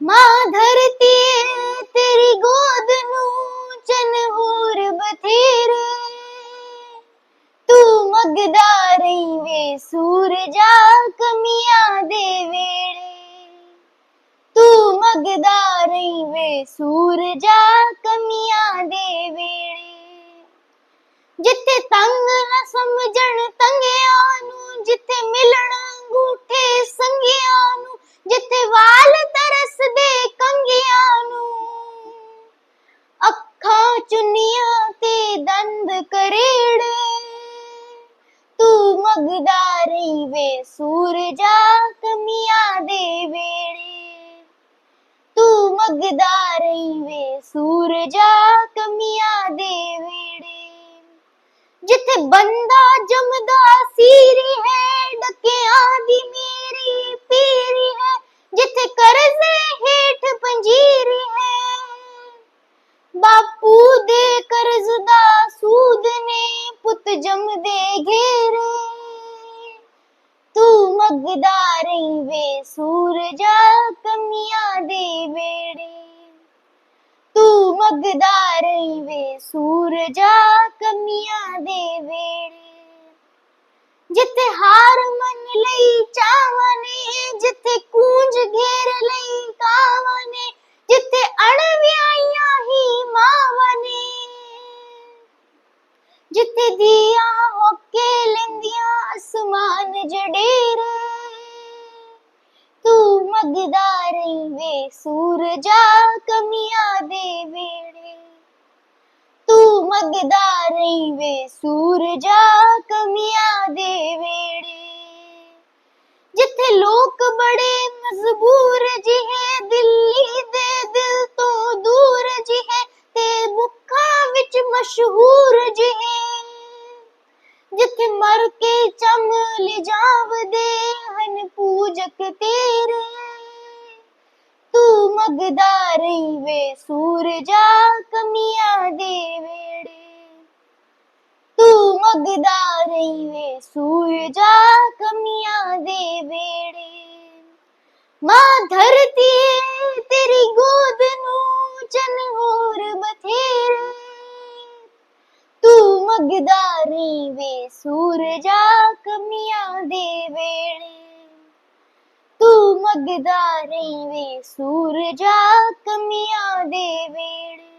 ਮਾਂ ਧਰਤੀ ਤੇਰੀ ਗੋਦ ਨੂੰ ਚਨ ਬਥੇਰੇ ਤੂੰ ਮਗਦਾ ਰਹੀ ਵੇ ਸੂਰਜਾ ਕਮੀਆਂ ਦੇ ਵੇੜੇ ਤੂੰ ਮਗਦਾ ਰਹੀ ਵੇ ਸੂਰਜਾ ਕਮੀਆਂ ਦੇ ਵੇੜੇ ਤੂੰ ਮਗਦਾ ਰਹੀ ਵੇ ਸੂਰਜਾ ਕਮੀਆਂ ਦੇ ਵੇੜੇ ਤੂੰ ਮਗਦਾ ਰਹੀ ਵੇ ਸੂਰਜਾ ਕਮੀਆਂ ਦੇ ਵੇੜੇ ਜਿੱਥੇ ਬੰਦਾ ਜਮਦਾ ਸੀਰੀ ਹੈ, ਡਕਿਆਂ ਦੀ ਮੇਰੀ ਪੀਰੀ ਹੈ। ਜਿੱਥੇ ਕਰਜ਼ੇ ਹੇਠ ਪੰਜੀਰੀ ਹੈ। ਬਾਪੂ ਦੇ ਕਰਜ਼ ਦਾ ਸੂਦ ਨੇ ਪੁੱਤ ਜੰਮਦੇ ਗੇ ਤੂੰ ਮਗਦਾ ਰਹੀ ਵੇ ਸੂਰਜਾ ਕਮੀਆਂ ਦੇ ਵੇੜੇ। ਤੂੰ ਮਗਦਾ ਰਹੀ ਵੇ ਸੂਰਜਾ ਕਮੀਆਂ ਦੇ ਵੇੜੇ। ਜਿੱਥੇ ਹਾਰ ਮੰਨ ਲਈ ਚਾਵਾਂ ਨੇ ਜਿੱਥੇ ਕੂੰਜ ਘੇਰ ਲਈ ਕਾਵਾਂ ਨੇ ਜਿੱਥੇ ਅਣਵਿਆਈਆਂ ਹੀ ਮਾਵਾਂ ਨੇ ਜਿੱਥੇ ਦੀਆਂ ਹੋਕੇ ਲੈਂਦੀਆਂ ਅਸਮਾਨ ਜੜੇਰੇ ਤੂੰ ਮਗਦਾ ਸੂਰਜਾ ਕਮੀਆਂ ਦੇ ਵੇੜੇ ਤੂੰ ਮਗਦਾ ਰਹੀ ਸੂਰਜਾ ਕਮੀਆਂ ਦੇ ਵੇੜੇ ਜਿੱਥੇ ਲੋਕ ਬੜੇ ਮਜਬੂਰ ਜਿਹੇ, ਦਿੱਲੀ ਦੇ ਦਿਲ ਤੋਂ ਦੂਰ ਜਿਹੇ, ਤੇ ਮੁੱਖਾਂ ਵਿੱਚ ਮਸ਼ਹੂਰ ਜਿਹੇ। ਜਿੱਥੇ ਮਰ ਕੇ ਚਮ ਲਿਜਾਵਦੇ ਹਨ ਪੂਜਕ ਤੇਰੇ ਤੂੰ ਮਗਦਾ ਰਹੀ ਵੇ ਸੂਰਜਾ ਕਮੀਆਂ ਦੇ ਵੇੜੇ ਤੂੰ ਮਗਦਾ ਰਹੀ ਵੇ ਸੂਰਜਾ ਕਮੀਆਂ ਦੇ ਵੇੜੇ ਮਾਂ ਧਰਤੀ ਤੇਰੀ ਗੋਦ ਨੂੰ ਚਨ ਹੋਰ ਬਥੇਰੇ ਤੂੰ ਮਗਦਾ ਰਹੀ ਵੇ ਸੂਰਜਾ ਕਮੀਆਂ ਤੂੰ ਮਗਦਾ ਰਹੀ ਵੇ ਸੂਰਜਾ ਕਮੀਆਂ ਦੇ ਵੇੜੇ